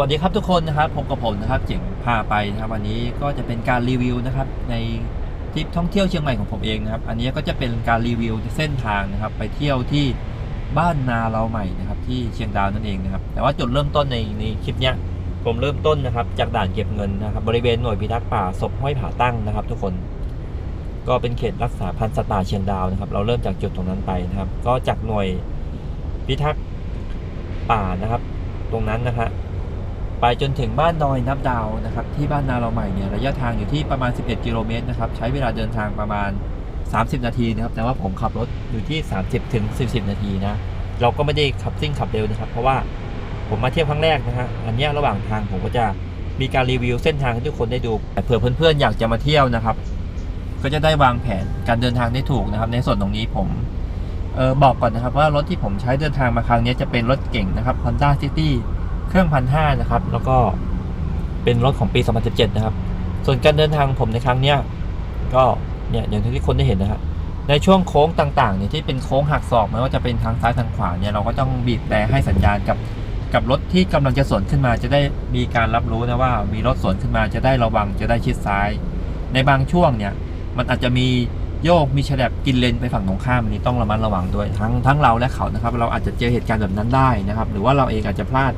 วัสดีครับทุกคนนะครับผมกับผมนะครับเจ๋งพาไปนะครับวันนี้ก็จะเป็นการรีวิวนะครับในทริปท่องเที่ยวเชียงใหม่ของผมเองนะครับ อันนี้ก็จะเป็นการรีวิวเส้นทางนะครับ ไปเที่ยวที่บ้านนาเราใหม่นะครับ ที่เชียงดาวนั่นเองนะครับ แต่ว่าจุดเริ่มต้นในในคลิปเนี้ยผมเริ่มต้นนะครับ จากด่านเก็บเงินนะครับ บริเวณหน่วยพิทักษ์ป่าศพห้อยผาตั้งนะครับ ทุกคนก็เป็นเขตรักษาพันธุ์สัตว์ป่าเชียงดาวนะครับ เราเริ่มจากจุดตรงนั้นไปนะครับ ก็จากหน่วยพิทักษ์ป่านะครับ ตรงนั้นนะฮะ ไปจนถึงบ้านดอยนับดาวนะครับที่บ้านนาเราใหม่เนี่ยระยะทางอยู่ที่ประมาณ 11 กิโลเมตรนะครับใช้เวลาเดินทางประมาณ 30 นาทีนะครับแต่ว่าผมขับรถอยู่ที่ 30ถึง40 นาทีนะเราก็ไม่ได้ขับซิ่งขับเร็วนะครับ เพราะว่าผมมาเที่ยวครั้งแรกนะฮะอันนี้ระหว่างทางผมก็จะมีการรีวิวเส้นทางให้ทุกคนได้ดูเผื่อเพื่อนๆอยากจะมาเที่ยวนะครับ ก็จะได้วางแผนการเดินทางได้ถูกนะครับ ในส่วนตรงนี้ผมเออบอกก่อนนะครับว่ารถที่ผมใช้เดินทางมาครั้งนี้จะเป็นรถเก่งนะครับ Honda City เครื่องพันห้านะครับ แล้วก็เป็นรถของปี 2017 นะครับ ส่วนการเดินทางของผมในครั้งเนี้ยก็เนี่ยอย่างที่ทุกคนได้เห็นนะฮะในช่วงโค้งต่างๆเนี่ยที่เป็นโค้งหักศอกไม่ว่าจะเป็นทางซ้ายทางขวาเนี่ยเราก็ต้องบีบแต่ให้สัญญาณกับกับรถที่กำลังจะสวนขึ้นมาจะได้มีการรับรู้นะว่า มีรถสวนขึ้นมาจะได้ระวังจะได้ชิดซ้าย ในบางช่วงเนี่ยมันอาจจะมีโยกมีฉลับกินเลนไปฝั่งตรงข้ามนนี้ต้องระมัดระวังด้วยทั้งทั้งเราและเขานะครับ เราอาจจะเจอเหตุการณ์แบบนั้นได้นะครับ หรือว่าเราเองอาจจะพลาด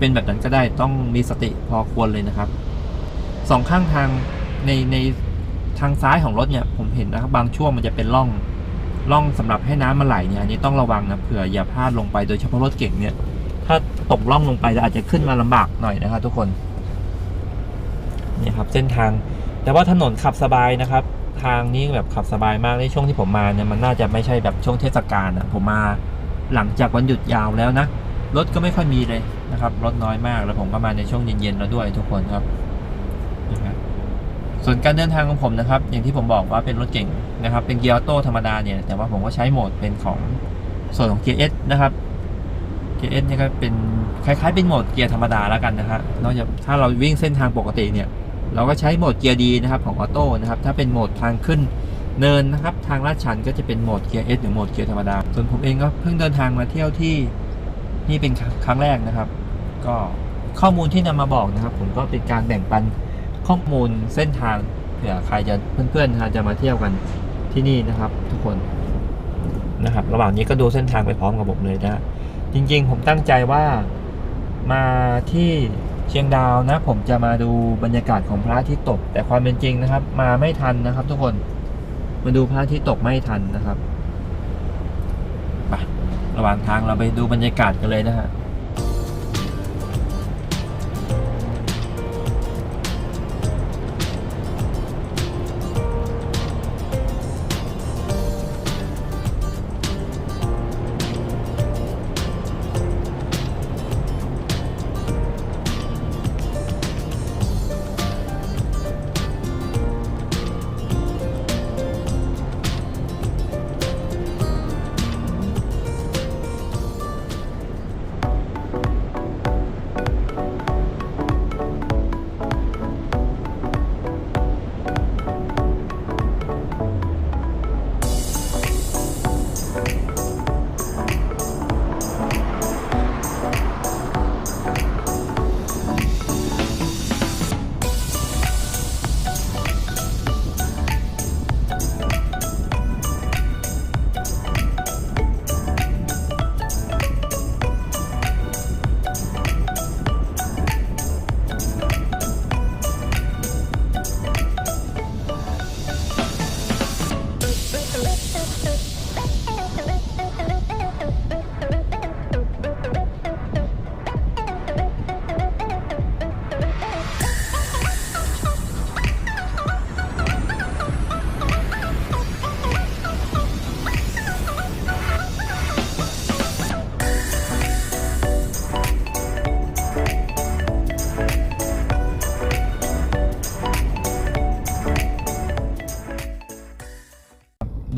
เป็นแบบนั้นก็ได้ต้องมีสติพอควรเลยนะครับสองข้างทางในในทางซ้ายของรถเนี่ยผมเห็นนะครับบางช่วงมันจะเป็นร่องร่องสำหรับให้น้ำมันไหลเนี่ยอันนี้ต้องระวังนะเผื่ออย่าพลาดลงไปโดยเฉพาะรถเก่งเนี่ย ถ้าตกร่องลงไปจะอาจจะขึ้นมาลำบากหน่อยนะครับทุกคนนี่ครับเส้นทาง แต่ว่าถนนขับสบายนะครับ ทางนี้แบบขับสบายมากในช่วงที่ผมมาเนี่ยมันน่าจะไม่ใช่แบบช่วงเทศกาลอะผมมาหลังจากวันหยุดยาวแล้วนะรถก็ไม่ค่อยมีเลย นะครับรถน้อยมากแล้วผมก็มาในช่วงเย็นๆแล้วด้วยทุกคนครับนะครับ ส่วนการเดินทางของผมนะครับ อย่างที่ผมบอกว่าเป็นรถเก่งนะครับ เป็นเกียร์ออโต้ธรรมดาเนี่ย แต่ว่าผมก็ใช้โหมดเป็นของส่วนของเกียร์เอสนะครับเกียร์เอสเนี่ยก็เป็นคล้ายๆเป็นโหมดเกียร์ธรรมดาแล้วกันนะฮะนอกจากถ้าเราวิ่งเส้นทางปกติเนี่ย เราก็ใช้โหมดเกียร์ดีนะครับของออโต้นะครับ ถ้าเป็นโหมดทางขึ้นเนินนะครับ ทางลาดชันก็จะเป็นโหมดเกียร์ S หรือโหมดเกียร์ธรรมดา ส่วนผมเองก็เพิ่งเดินทางมาเที่ยวที่นี่เป็นครั้งแรกนะครับ ก็ข้อมูลที่นำมาบอกนะครับ ผมก็เป็นการแบ่งปันข้อมูลเส้นทางเผื่อใครจะเพื่อนๆนะจะมาเที่ยวกันที่นี่นะครับ ทุกคนนะครับ ระหว่างนี้ก็ดูเส้นทางไปพร้อมกับผมเลยนะจริง ๆ ผมตั้งใจว่ามาที่เชียงดาวนะ ผมจะมาดูบรรยากาศของพระอาทิตย์ตก แต่ความเป็นจริงนะครับ มาไม่ทันนะครับ ทุกคนมาดูพระอาทิตย์ตกไม่ทันนะครับไประหว่างทางเราไปดูบรรยากาศกันเลยนะฮะ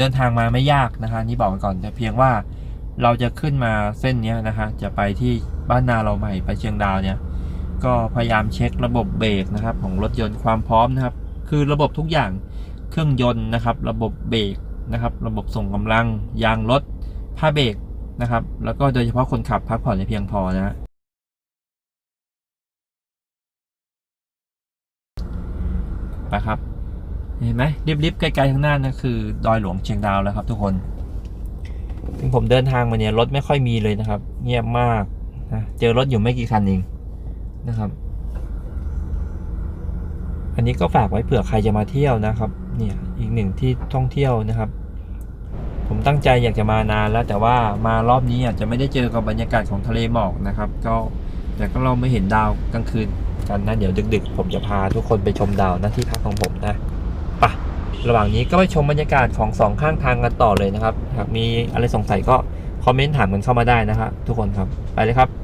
เดินทางมาไม่ยากนะคะนี่บอกก่อนแต่เพียงว่าเราจะขึ้นมาเส้นนี้นะคะ จะไปที่บ้านนาเราใหม่ไปเชียงดาวเนี่ย ก็พยายามเช็คระบบเบรกนะครับ ของรถยนต์ความพร้อมนะครับ คือระบบทุกอย่างเครื่องยนต์นะครับ ระบบเบรกนะครับ ระบบส่งกำลังยางรถผ้าเบรกนะครับ แล้วก็โดยเฉพาะคนขับพักผ่อนให้เพียงพอนะฮะนะครับ เห็นไหมริบๆไกลๆข้างหน้านั่นคือดอยหลวงเชียงดาวแล้วครับ ทุกคนถึงผมเดินทางมาเนี่ยรถไม่ค่อยมีเลยนะครับ เงียบมากนะเจอรถอยู่ไม่กี่คันเองนะครับ อันนี้ก็ฝากไว้เผื่อใครจะมาเที่ยวนะครับ เนี่ยอีกหนึ่งที่ท่องเที่ยวนะครับ ผมตั้งใจอยากจะมานานแล้วแต่ว่ามารอบนี้อาจจะไม่ได้เจอกับบรรยากาศของทะเลหมอกนะครับ ก็แต่ก็เราไม่เห็นดาวกลางคืนกันนะเดี๋ยวดึก ๆ ผมจะพาทุกคนไปชมดาวนะที่พักของผมนะ ระหว่างนี้ก็ไปชมบรรยากาศของสองข้างทางกันต่อเลยนะครับหากมีอะไรสงสัยก็คอมเมนต์ถามกันเข้ามาได้นะครับทุกคนครับไปเลยครับ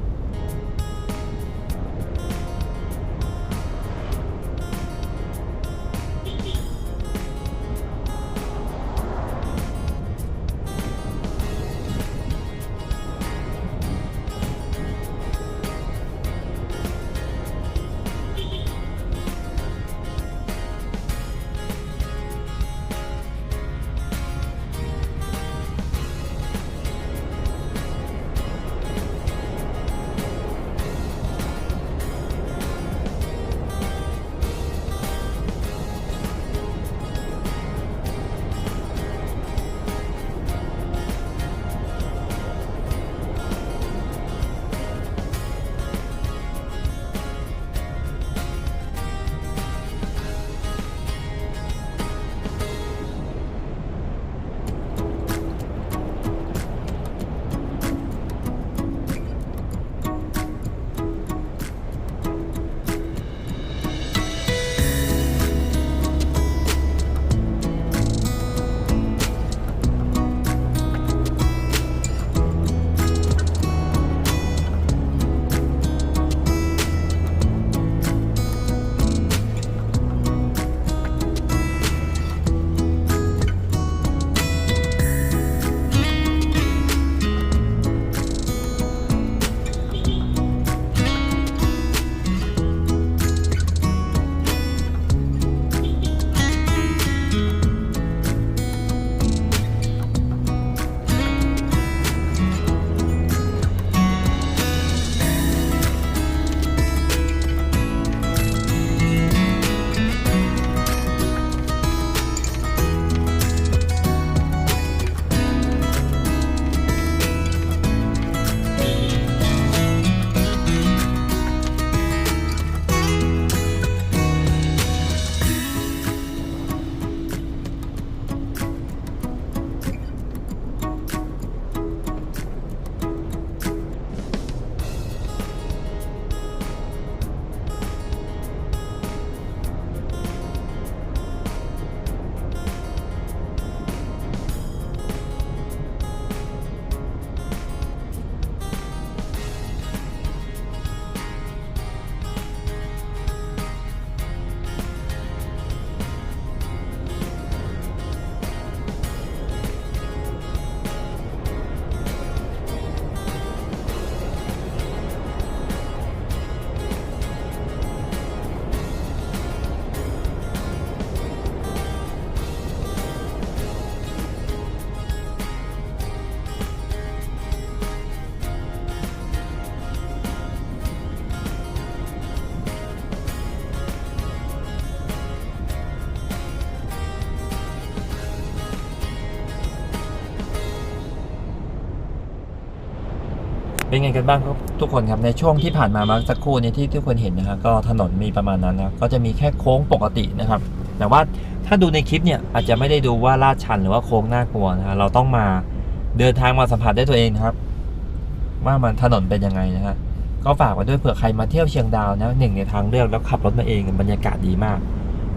เป็นไงกันบ้างครับทุกคนครับในช่วงที่ผ่านมามื่อสักครู่นี้ที่ทุกคนเห็นนะครับก็ถนนมีประมาณนั้นนะก็จะมีแค่โค้งปกตินะครับ แต่ว่าถ้าดูในคลิปเนี่ยอาจจะไม่ได้ดูว่าลาดชันหรือว่าโค้งน่ากลัวนะฮะเราต้องมาเดินทางมาสัมผัสได้ตัวเองนะครับ ว่ามันถนนเป็นยังไงนะฮะก็ฝากไว้ด้วยเผื่อใครมาเที่ยวเชียงดาวนะหนึ่งในทางเลือกแล้วขับรถมาเองบรรยากาศดีมาก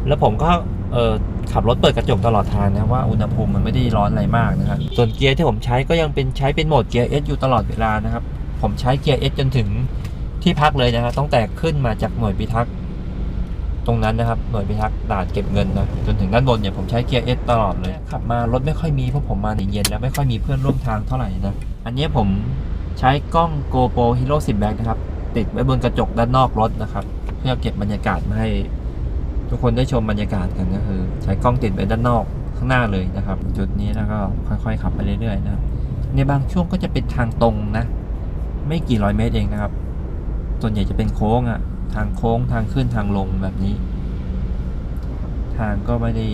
แล้วผมก็เออขับรถเปิดกระจกตลอดทางนะว่าอุณหภูมิมันไม่ได้ร้อนอะไรมากนะครับส่วนเกียร์ที่ผมใช้ก็ยังเป็นใช้เป็นโหมดเกียร์ S อยู่ตลอดเวลานะครับ ผมใช้เกียร์ S จนถึงที่พักเลยนะครับตั้งแต่ขึ้นมาจากหน่วยพิทักษ์ตรงนั้นนะครับหน่วยพิทักษ์ด่านเก็บเงินนะจนถึงด้านบนเนี่ยผมใช้เกียร์ S ตลอดเลยขับมารถไม่ค่อยมีเพราะผมมาในเย็นแล้วไม่ค่อยมีเพื่อนร่วมทางเท่าไหร่นะอันนี้ผมใช้กล้อง GoPro Hero 10 Max นะครับ ติดไว้บนกระจกด้านนอกรถนะครับ เพื่อเก็บบรรยากาศมาให้ ทุกคนได้ชมบรรยากาศกันก็คือ ใช้กล้องติดไว้ด้านนอกข้างหน้าเลยนะครับ จุดนี้แล้วก็ค่อยๆขับไปเรื่อยๆนะในบางช่วงก็จะเป็นทางตรงนะ ไม่กี่ร้อยเมตรเองนะครับ ส่วนใหญ่จะเป็นโค้งอะทางโค้งทางขึ้นทางลงแบบนี้ ทางก็ไม่ได้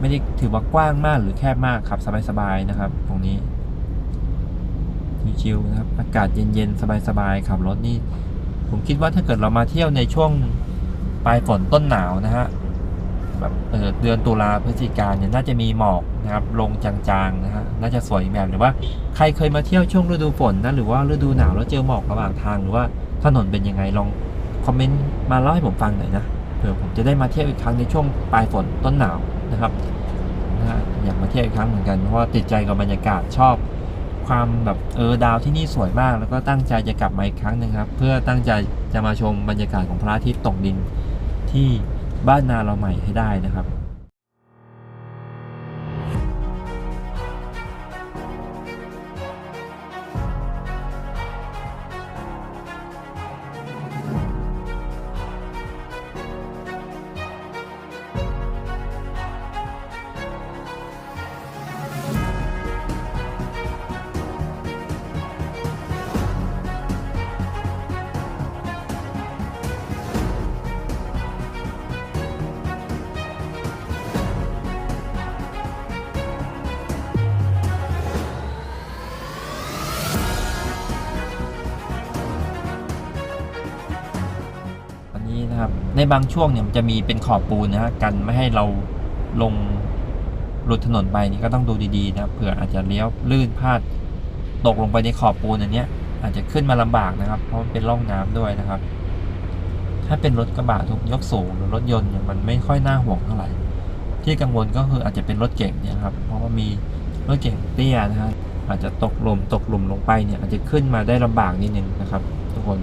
ไม่ได้ถือว่ากว้างมากหรือแคบมากขับสบายๆนะครับ ตรงนี้ชิวๆนะครับ อากาศเย็นๆสบายๆขับรถนี่ ผมคิดว่าถ้าเกิดเรามาเที่ยวในช่วงปลายฝนต้นหนาวนะฮะ แบบเออเดือนตุลาพฤศจิกาเนี่ยน่าจะมีหมอกนะครับลงจางๆนะฮะน่าจะสวยแบบหรือว่าใครเคยมาเที่ยวช่วงฤดูฝนนะหรือว่าฤดูหนาวแล้วเจอหมอกระหว่างทางหรือว่าถนนเป็นยังไงลองคอมเมนต์มาเล่าให้ผมฟังหน่อยนะเผื่อผมจะได้มาเที่ยวอีกครั้งในช่วงปลายฝนต้นหนาวนะครับนะฮะอยากมาเที่ยวอีกครั้งเหมือนกันเพราะว่าติดใจกับบรรยากาศชอบความแบบเออดาวที่นี่สวยมาก แล้วก็ตั้งใจจะกลับมาอีกครั้งหนึ่งครับ เพื่อตั้งใจจะมาชมบรรยากาศของพระอาทิตย์ตกดินที่ บ้านนาเราใหม่ให้ได้นะครับ บในบางช่วงเนี่ยมันจะมีเป็นขอบปูนนะฮะกันไม่ให้เราลงหลุดถนนไปนี่ก็ต้องดูดีๆนะเผื่ออาจจะเลี้ยวลื่นพลาดตกลงไปในขอบปูนอันเนี้ยอาจจะขึ้นมาลำบากนะครับ เพราะมันเป็นร่องน้ำด้วยนะครับ ถ้าเป็นรถกระบะทุกยกสูงหรือรถยนต์เนี่ยมันไม่ค่อยน่าห่วงเท่าไหร่ ที่กังวลก็คืออาจจะเป็นรถเก่งเนี่ยครับ เพราะว่ามีรถเก่งเตี้ยนะฮะอาจจะตกหลุมตกหลุมลงไปเนี่ยอาจจะขึ้นมาได้ลำบากนิดนึงนะครับ ทุกคน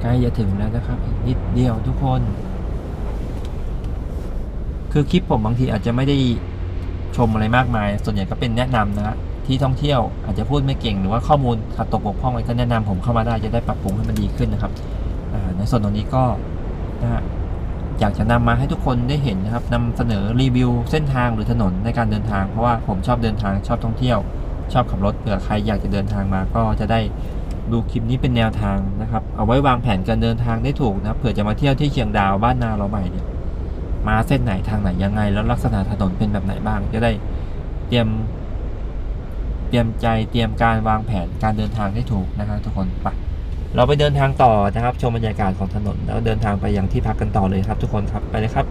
ใกล้จะถึงแล้วนะครับอีกนิดเดียวทุกคน คือคลิปผมบางทีอาจจะไม่ได้ชมอะไรมากมาย ส่วนใหญ่ก็เป็นแนะนำนะฮะที่ท่องเที่ยวอาจจะพูดไม่เก่งหรือว่าข้อมูลขาดตกบกพร่องอะไรก็แนะนำผมเข้ามาได้จะได้ปรับปรุงให้มันดีขึ้นนะครับในส่วนตรงนี้ก็นะอยากจะนำมาให้ทุกคนได้เห็นนะครับนำเสนอรีวิวเส้นทางหรือถนนในการเดินทางเพราะว่าผมชอบเดินทางชอบท่องเที่ยว ชอบขับรถเผื่อใครอยากจะเดินทางมาก็จะได้ ดูคลิปนี้เป็นแนวทางนะครับ เอาไว้วางแผนการเดินทางได้ถูกนะเผื่อจะมาเที่ยวที่เชียงดาวบ้านนาเราใหม่เนี่ยมาเส้นไหนทางไหนยังไง แล้วลักษณะถนนเป็นแบบไหนบ้าง จะได้เตรียม เตรียมใจเตรียมการวางแผนการเดินทางได้ถูกนะครับทุกคนไปเราไปเดินทางต่อนะครับ ชมบรรยากาศของถนน แล้วเดินทางไปยังที่พักกันต่อเลยครับ ทุกคนครับไปเลยครับ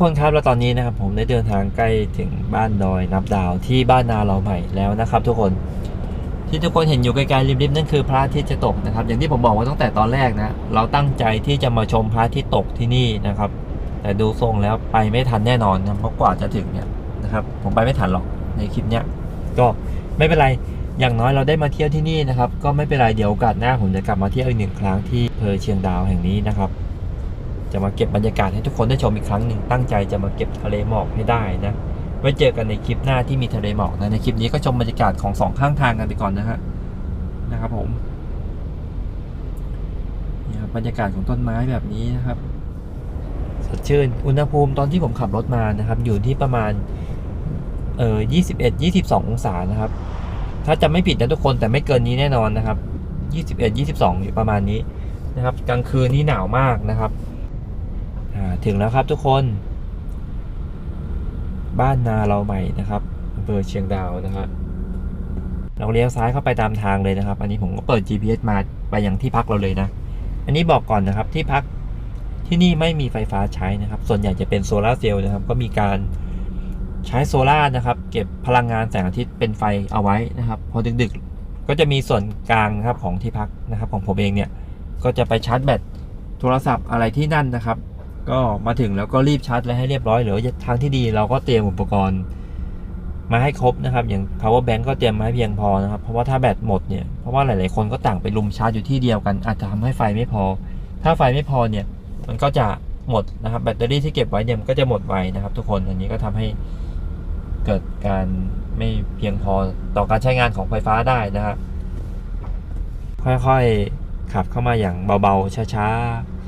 คนครับแล้วตอนนี้นะครับผมได้เดินทางใกล้ถึงบ้านดอยนับดาวที่บ้านนาเราใหม่แล้วนะครับ ทุกคนที่ทุกคนเห็นอยู่ไกลๆริมๆนั่นคือพระอาทิตย์จะตกนะครับ อย่างที่ผมบอกว่าตั้งแต่ตอนแรกนะเราตั้งใจที่จะมาชมพระอาทิตย์ตกที่นี่นะครับ แต่ดูทรงแล้วไปไม่ทันแน่นอนนะเพราะกว่าจะถึงเนี่ยนะครับ ผมไปไม่ทันหรอกในคลิปเนี้ยก็ไม่เป็นไรอย่างน้อยเราได้มาเที่ยวที่นี่นะครับ ก็ไม่เป็นไรเดี๋ยวโอกาสหน้าผมจะกลับมาเที่ยวอีกหนึ่งครั้งที่เพอเชียงดาวแห่งนี้นะครับ จะมาเก็บบรรยากาศให้ทุกคนได้ชมอีกครั้งหนึ่งตั้งใจจะมาเก็บทะเลหมอกให้ได้นะไว้เจอกันในคลิปหน้าที่มีทะเลหมอกนะในคลิปนี้ก็ชมบรรยากาศของสองข้างทางกันไปก่อนนะฮะนะครับผมนี่ครับบรรยากาศของต้นไม้แบบนี้นะครับสดชื่นอุณหภูมิตอนที่ผมขับรถมานะครับ อยู่ที่ประมาณเอ่อ21 22 องศานะครับ ถ้าจะไม่ผิดนะทุกคนแต่ไม่เกินนี้แน่นอนนะครับ 21 22 อยู่ประมาณนี้นะครับ กลางคืนนี่หนาวมากนะครับ ถึงแล้วครับทุกคน บ้านนาเราใหม่นะครับอำเภอเชียงดาวนะครับ เราเลี้ยวซ้ายเข้าไปตามทางเลยนะครับ อันนี้ผมก็เปิด GPS มาไปยังที่พักเราเลยนะ อันนี้บอกก่อนนะครับที่พักที่นี่ไม่มีไฟฟ้าใช้นะครับ ส่วนใหญ่จะเป็นโซลาเซลล์นะครับ ก็มีการใช้โซลาร์นะครับ เก็บพลังงานแสงอาทิตย์เป็นไฟเอาไว้นะครับ พอดึกๆ ก็จะมีส่วนกลางนะครับของที่พักนะครับ ของผมเองเนี่ย ก็จะไปชาร์จแบตโทรศัพท์อะไรที่นั่นนะครับ ก็มาถึงแล้วก็รีบชาร์จเลยให้เรียบร้อยหรือทางที่ดีเราก็เตรียมอุปกรณ์ มาให้ครบนะครับ อย่าง power bank ก็เตรียมมาให้เพียงพอนะครับ เพราะว่าถ้าแบตหมดเนี่ยเพราะว่าหลาย ๆ คนก็ต่างไปลุมชาร์จอยู่ที่เดียวกัน อาจจะทำให้ไฟไม่พอ ถ้าไฟไม่พอเนี่ย มันก็จะหมดนะครับแบตเตอรี่ที่เก็บไว้เนี่ยมันก็จะหมดไวนะครับ ทุกคนอันนี้ก็ทำให้เกิดการไม่เพียงพอต่อการใช้งานของไฟฟ้าได้นะครับค่อย ๆ ขับเข้ามาอย่างเบา ๆ ช้า ๆ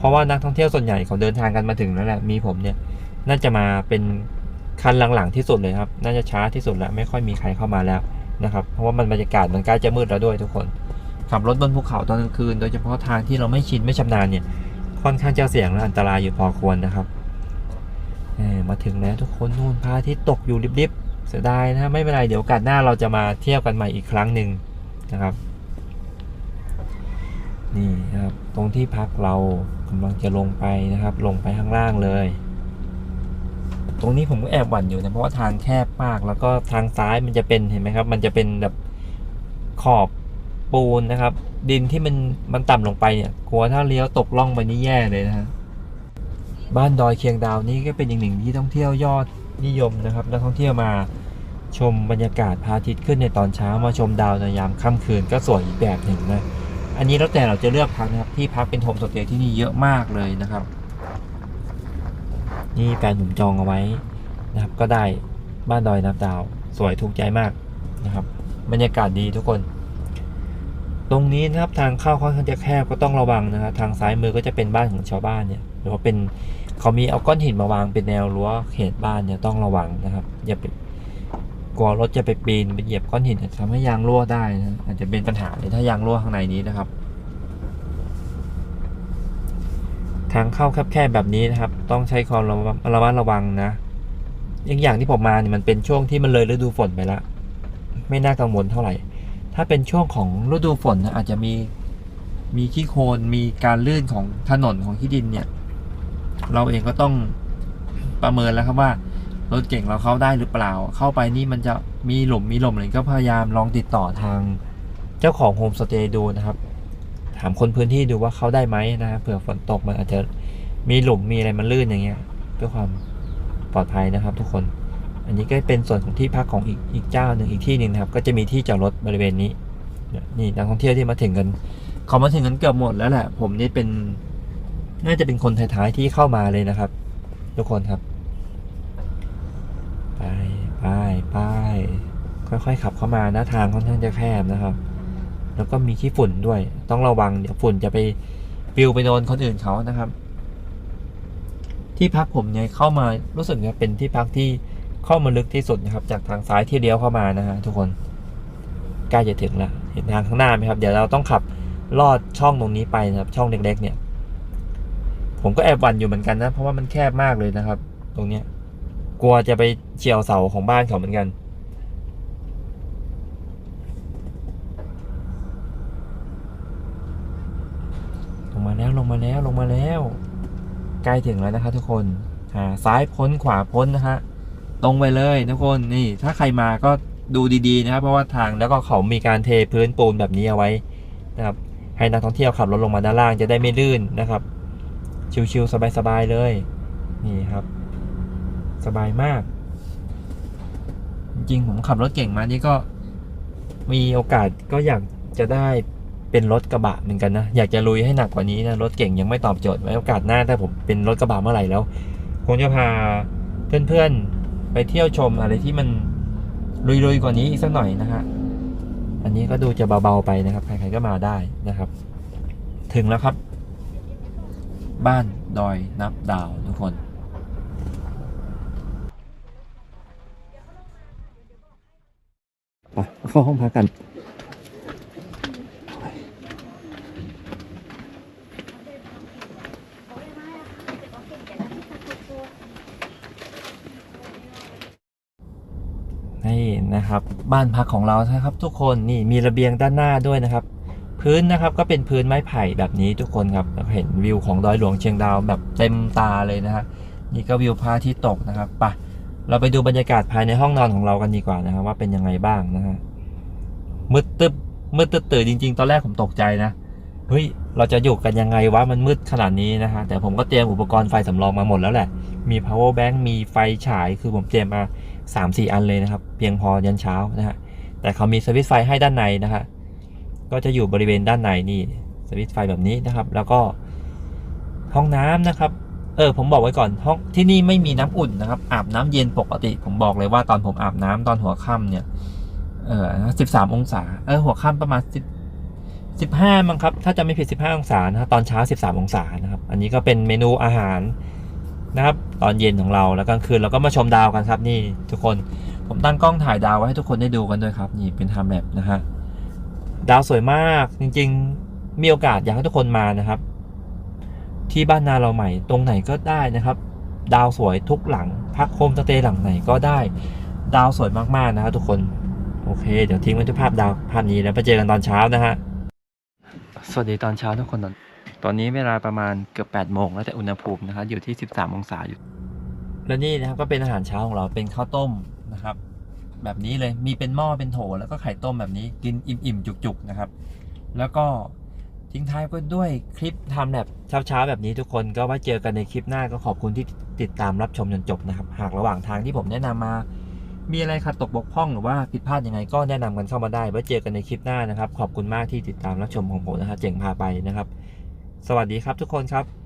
เพราะว่านักท่องเที่ยวส่วนใหญ่เขาเดินทางกันมาถึงแล้วแหละมีผมเนี่ย น่าจะมาเป็นคันหลังๆที่สุดเลยครับ น่าจะช้าที่สุดแล้วไม่ค่อยมีใครเข้ามาแล้วนะครับ เพราะว่ามันบรรยากาศมันใกล้จะมืดแล้วด้วยทุกคน ขับรถบนภูเขาตอนกลางคืน โดยเฉพาะทางที่เราไม่ชินไม่ชำนาญเนี่ย ค่อนข้างจะเสี่ยงและอันตรายอยู่พอควรนะครับมาถึงแล้วทุกคนนู่นพระอาทิตย์ตกอยู่ริบๆเสียดายนะไม่เป็นไรเดี๋ยวโอกาสหน้าเราจะมาเที่ยวกันใหม่อีกครั้งหนึ่งนะครับ นี่นะครับ ตรงที่พักเรา กำลังจะลงไปนะครับ ลงไปข้างล่างเลย ตรงนี้ผมก็แอบหวั่นอยู่นะเพราะว่าทางแคบมากแล้วก็ทางซ้ายมันจะเป็นเห็นไหมครับ มันจะเป็นแบบขอบปูนนะครับ ดินที่มันมันต่ำลงไปเนี่ยกลัวถ้าเลี้ยวตกล่องไปนี่แย่เลยนะฮะบ้านดอยเคียงดาวนี่ก็เป็นอีกหนึ่งที่ท่องเที่ยวยอดนิยมนะครับนักท่องเที่ยวมาชมบรรยากาศพระอาทิตย์ขึ้นในตอนเช้ามาชมดาวในยามค่ำคืนก็สวยอีกแบบหนึ่งนะ อันนี้แล้วแต่เราจะเลือกพักนะครับที่พักเป็นโฮมสเตย์ที่นี่เยอะมากเลยนะครับ นี่แฟนผมจองเอาไว้นะครับ ก็ได้บ้านดอยนับดาวสวยถูกใจมากนะครับ บรรยากาศดีทุกคน ตรงนี้นะครับทางเข้าค่อนข้างจะแคบก็ต้องระวังนะครับทางซ้ายมือก็จะเป็นบ้านของชาวบ้านเนี่ยหรือว่าเป็นเขามีเอาก้อนหินมาวางเป็นแนวรั้วเขตบ้านเนี่ยต้องระวังนะครับ อย่าไป กลัวรถจะไปปีนไปเหยียบก้อนหินอาจจะทำให้ยางรั่วได้นะอาจจะเป็นปัญหาเลยถ้ายางรั่วข้างในนี้นะครับ ทางเข้าแคบๆแบบนี้นะครับ ต้องใช้ความระมัดระวังนะอีกอย่างที่ผมมาเนี่ยมันเป็นช่วงที่มันเลยฤดูฝนไปแล้วไม่น่ากังวลเท่าไหร่ ถ้าเป็นช่วงของฤดูฝนนะอาจจะมีมีขี้โคลนมีการลื่นของถนนของที่ดินเนี่ย เราเองก็ต้องประเมินแล้วครับว่า รถเก่งเราเข้าได้หรือเปล่า เข้าไปนี่มันจะมีหลุมมีหล่มอะไรก็พยายามลองติดต่อทางเจ้าของโฮมสเตย์ดูนะครับ ถามคนพื้นที่ดูว่าเขาได้ไหมนะเผื่อฝนตกมันอาจจะมีหลุมมีอะไรมันลื่นอย่างเงี้ยเพื่อความปลอดภัยนะครับ ทุกคน อันนี้ก็เป็นส่วนของที่พักของอีกอีกเจ้าหนึ่งอีกที่หนึ่งนะครับ ก็จะมีที่จอดรถบริเวณนี้นี่นักท่องเที่ยวที่มาถึงกันเขามาถึงกันเกือบหมดแล้วแหละ ผมนี่เป็นน่าจะเป็นคนท้ายๆที่เข้ามาเลยนะครับ ทุกคนครับ ไปไปไปค่อยๆขับเข้ามานะทางค่อนข้างจะแคบนะครับ แล้วก็มีขี้ฝุ่นด้วย ต้องระวังเดี๋ยวฝุ่นจะไปปลิวไปโดนคนอื่นเขานะครับ ที่พักผมเนี่ยเข้ามารู้สึกจะเป็นที่พักที่เข้ามาลึกที่สุดนะครับ จากทางซ้ายที่เลี้ยวเข้ามานะฮะทุกคนใกล้จะถึงแล้วเห็นทางข้างหน้าไหมครับ เดี๋ยวเราต้องขับลอดช่องตรงนี้ไปนะครับ ช่องเล็ก ๆ เนี่ย ผมก็แอบวันอยู่เหมือนกันนะ เพราะว่ามันแคบมากเลยนะครับ ตรงเนี้ย กลัวจะไปเฉียวเสาของบ้านเขาเหมือนกัน ลงมาแล้วลงมาแล้วลงมาแล้ว ใกล้ถึงแล้วนะครับทุกคนอ่าซ้ายพ้นขวาพ้นนะฮะตรงไปเลยทุกคนนี่ ถ้าใครมาก็ดูดีๆนะครับเพราะว่าทางแล้วก็เขามีการเทพื้นปูนแบบนี้เอาไว้นะครับ ให้นักท่องเที่ยวขับรถลงมาด้านล่างจะได้ไม่ลื่นนะครับ ชิวๆสบายๆเลย นี่ครับ สบายมาก จริงผมขับรถเก่งมานี่ก็มีโอกาสก็อยากจะได้เป็นรถกระบะเหมือนกันนะ อยากจะลุยให้หนักกว่านี้นะ รถเก่งยังไม่ตอบโจทย์ไว้โอกาสหน้าถ้าผมเป็นรถกระบะเมื่อไหร่แล้วคงจะพาเพื่อนๆไปเที่ยวชมอะไรที่มันลุยๆกว่านี้อีกสักหน่อยนะฮะอันนี้ก็ดูจะเบาๆไปนะครับ ใครๆก็มาได้นะครับ ถึงแล้วครับ บ้านดอยนับดาวทุกคน ไป เข้าห้องพักกัน นี่นะครับ บ้านพักของเรานะครับ ทุกคนนี่มีระเบียงด้านหน้าด้วยนะครับ พื้นนะครับก็เป็นพื้นไม้ไผ่แบบนี้ทุกคนครับเห็นวิวของดอยหลวงเชียงดาวแบบเต็มตาเลยนะฮะนี่ก็วิวพระอาทิตย์ตกนะครับไปะเราไปดูบรรยากาศภายในห้องนอนของเรากันดีกว่านะครับว่าเป็นยังไงบ้างนะฮะ มืดตึ๊บมืดตึ๊ดตื่นจริง ๆ ตอนแรกผมตกใจนะเฮ้ยเราจะอยู่กันยังไงวะมันมืดขนาดนี้นะฮะแต่ผมก็เตรียมอุปกรณ์ไฟสำรองมาหมดแล้วแหละ มี power bank มีไฟฉายคือผมเตรียมมาสามสี่อันเลยนะครับ เพียงพอยันเช้านะฮะแต่เขามีสวิตช์ไฟให้ด้านในนะฮะก็จะอยู่บริเวณด้านในนี่สวิตช์ไฟแบบนี้นะครับ แล้วก็ห้องน้ำนะครับเออผมบอกไว้ก่อนห้องที่นี่ไม่มีน้ำอุ่นนะครับ อาบน้ำเย็นปกติ ผมบอกเลยว่าตอนผมอาบน้ำตอนหัวค่ำเนี่ย เออสิบสามองศา เออ หัวค่ำประมาณสิบสิบห้ามั้งครับ ถ้าจะไม่ผิดสิบห้าองศานะฮะตอนเช้าสิบสามองศานะครับ อันนี้ก็เป็นเมนูอาหารนะครับ ตอนเย็นของเราแล้วกลางคืนเราก็มาชมดาวกันครับนี่ทุกคน ผมตั้งกล้องถ่ายดาวไว้ให้ทุกคนได้ดูกันด้วยครับ นี่เป็นไทม์แลปนะฮะ ดาวสวยมากจริง ๆ มีโอกาสอยากให้ทุกคนมานะครับ ที่บ้านนาเราใหม่ ตรงไหนก็ได้นะครับ ดาวสวยทุกหลัง พักโฮมสเตย์หลังไหนก็ได้ ดาวสวยมากๆนะครับทุกคน โอเค เดี๋ยวทิ้งไว้ที่ภาพดาวภาพนี้แล้วไปเจอกันตอนเช้านะฮะ สวัสดีตอนเช้าทุกคนตอนนี้เวลาประมาณเกือบ8โมงแล้วแต่อุณหภูมินะครับอยู่ที่ 13 องศาอยู่ และนี่นะครับก็เป็นอาหารเช้าของเราเป็นข้าวต้มนะครับ แบบนี้เลยมีเป็นหม้อเป็นโถแล้วก็ไข่ต้มแบบนี้กินอิ่มๆจุกๆนะครับ แล้วก็ทิ้งท้ายก็ด้วยคลิปทำแบบเช้าๆแบบนี้ทุกคนก็ไว้เจอกันในคลิปหน้าก็ขอบคุณที่ติดตามรับชมจนจบนะครับ หากระหว่างทางที่ผมแนะนำมา มีอะไรขัดตกบกพร่องหรือว่าผิดพลาดยังไงก็แนะนำกันเข้ามาได้ไว้เจอกันในคลิปหน้านะครับ ขอบคุณมากที่ติดตามรับชมของผมนะฮะเจ๋งพาไปนะครับ สวัสดีครับทุกคนครับ